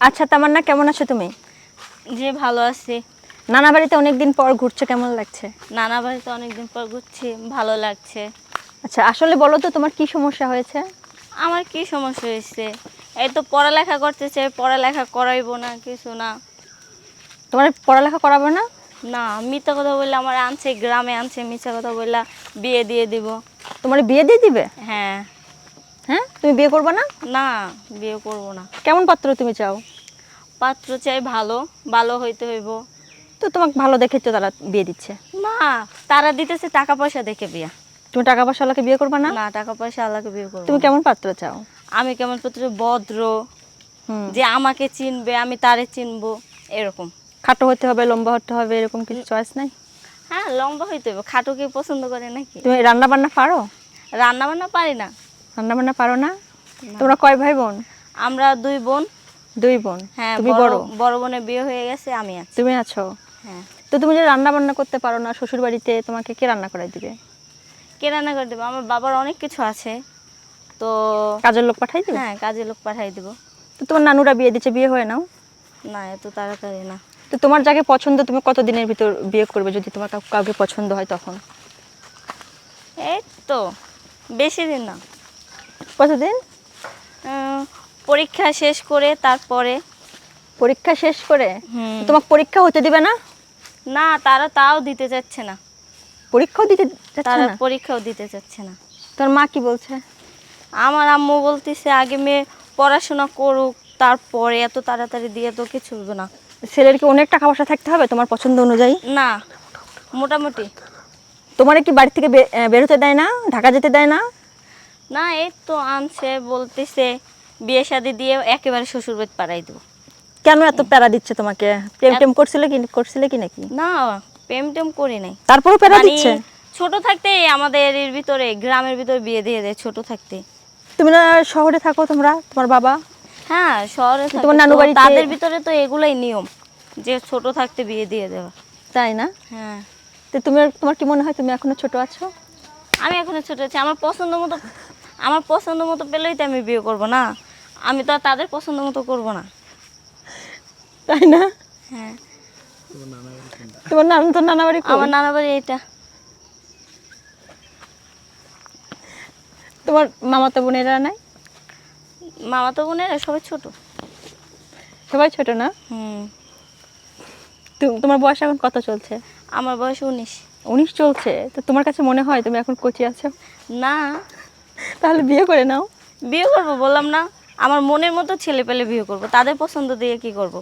আচ্ছা তামান্না কেমন আছো তুমি? যে ভালো আছি। নানা বাড়িতে অনেকদিন পর ঘুরছো কেমন লাগছে? নানা বাড়িতে অনেকদিন পর ঘুরছি ভালো লাগছে। আচ্ছা আসলে বলো তো তোমার কি সমস্যা হয়েছে? আমার কি সমস্যা হয়েছে? এই তো পড়ালেখা করতেছে পড়ালেখা করাইবো না কিছু না। তোমার পড়ালেখা করাবো না? না মিথ্যা কথা বললে আমার আনছে গ্রামে আনছে মিথ্যা কথা বললে বিয়ে দিয়ে দিব। তোমার বিয়ে দিয়ে দিবে? হ্যাঁ। হ্যাঁ? তুমি বিয়ে করবে না? না বিয়ে করব না। কেমন পাত্র তুমি চাও? পাত্র চাই ভালো ভালো হইতে হইব। তো তোমাকে ভালো দেখে তো তারা বিয়ে দিচ্ছে। না তারা দিতেছে টাকা পয়সা দেখে বিয়ে। তুমি টাকা পয়সাওয়ালাকে বিয়ে করবে না? না টাকা পয়সা আল্লাহকে বিয়ে করব তুমি কেমন পাত্র চাও? আমি কেমন পাত্র? ভদ্র। যে আমাকে চিনবে আমি তারে চিনবো এরকম। খাটো হতে হবে লম্বা হতে হবে এরকম কিছু চয়েস নাই? হ্যাঁ লম্বা হইতে হবে। খাটো কি পছন্দ করে নাকি? তুমি রান্না বান্না পারো? রান্না বান্না পারি না। রান্না বান্না পারো না? তোমরা কয় ভাই বোন? আমরা দুই বোন। দুই বোন? হ্যাঁ তুমি বড় বড়? বোনের বিয়ে হয়ে গেছে আমি আছি। তুমি আছো? হ্যাঁ। তো তুমি যে রান্না বান্না করতে পারো না শ্বশুর বাড়িতে তোমাকে কে রান্না করাই দিবে? কে রান্না করে দেবো? আমার বাবার অনেক কিছু আছে। তো কাজের লোক পাঠাই দিবে? হ্যাঁ কাজের লোক পাঠাই দেবো। তো তোমার নানুরা বিয়ে দিচ্ছে বিয়ে হয়ে নাও। না এত তাড়াতাড়ি না। তো তোমার যাকে পছন্দ তুমি কত দিনের ভিতর বিয়ে করবে যদি তোমার কাউ- কাউকে পছন্দ হয় তখন? এই তো বেশি দিন না। কতদিন? পরীক্ষা শেষ করে তারপরে। পরীক্ষা শেষ করে। তোমাকে পরীক্ষা হতে দিবে না? না তারা তাও দিতে চাচ্ছে না। পরীক্ষাও দিতে তারা পরীক্ষাও দিতে চাচ্ছে না। তোর মা কি বলছে? আমার আম্মু বলতেছে আগে মেয়ে পড়াশোনা করুক তারপরে এত তাড়াতাড়ি দিয়ে তো কিছু হবে না। ছেলের কি অনেক টাকা পয়সা থাকতে হবে তোমার পছন্দ অনুযায়ী? না মোটামুটি। তোমার কি বাড়ি থেকে বেরোতে দেয় না? ঢাকা যেতে দেয় না? না এই তো আনছে বলতেছে বিয়ে শাদি দিয়ে একেবারে শ্বশুর বাড়ি পাড়াই দেবো। কেন এত প্যারা দিচ্ছে তোমাকে? প্রেম টেম করছিলে কি করছিলে কি নাকি? না প্রেম টেম করি নাই। তারপরেও প্যারা মানে দিচ্ছে? ছোট থাকতে আমাদের এর ভিতরে গ্রামের ভিতরে বিয়ে দিয়ে দেয় ছোট থাকতে। তুমি না শহরে থাকো তোমরা তোমার বাবা? হ্যাঁ শহরে থাকে তোমার নানু তো বাড়িতে- তাদের ভিতরে তো এগুলাই নিয়ম যে ছোট থাকতে বিয়ে দিয়ে দেওয়া। তাই না? হ্যাঁ। তো তুমি তোমার কি মনে হয় তুমি এখনও ছোট আছো? আমি এখনও ছোট আছি আমার পছন্দ মতো আমার পছন্দ মতো পেলেই তো আমি বিয়ে করব না। আমি তো আর তাদের পছন্দ মতো করব না। তাই না? হ্যাঁ। তোমার নাম তো নানা বাড়ি আমার নানা বাড়ি এটা তোমার মামাতো বোনেরা নাই? মামা তো বোনেরা সবাই ছোট। সবাই ছোট না? হুম। তোমার বয়স এখন কত চলছে? আমার বয়স উনিশ। উনিশ চলছে। তো তোমার কাছে মনে হয় তুমি এখন কচি আছো? না। তাহলে বিয়ে করে নাও। বিয়ে করব, বললাম না। আমার মনের মতো ছেলে পেলে বিয়ে করব। তাদের পছন্দ দিয়ে কি করব?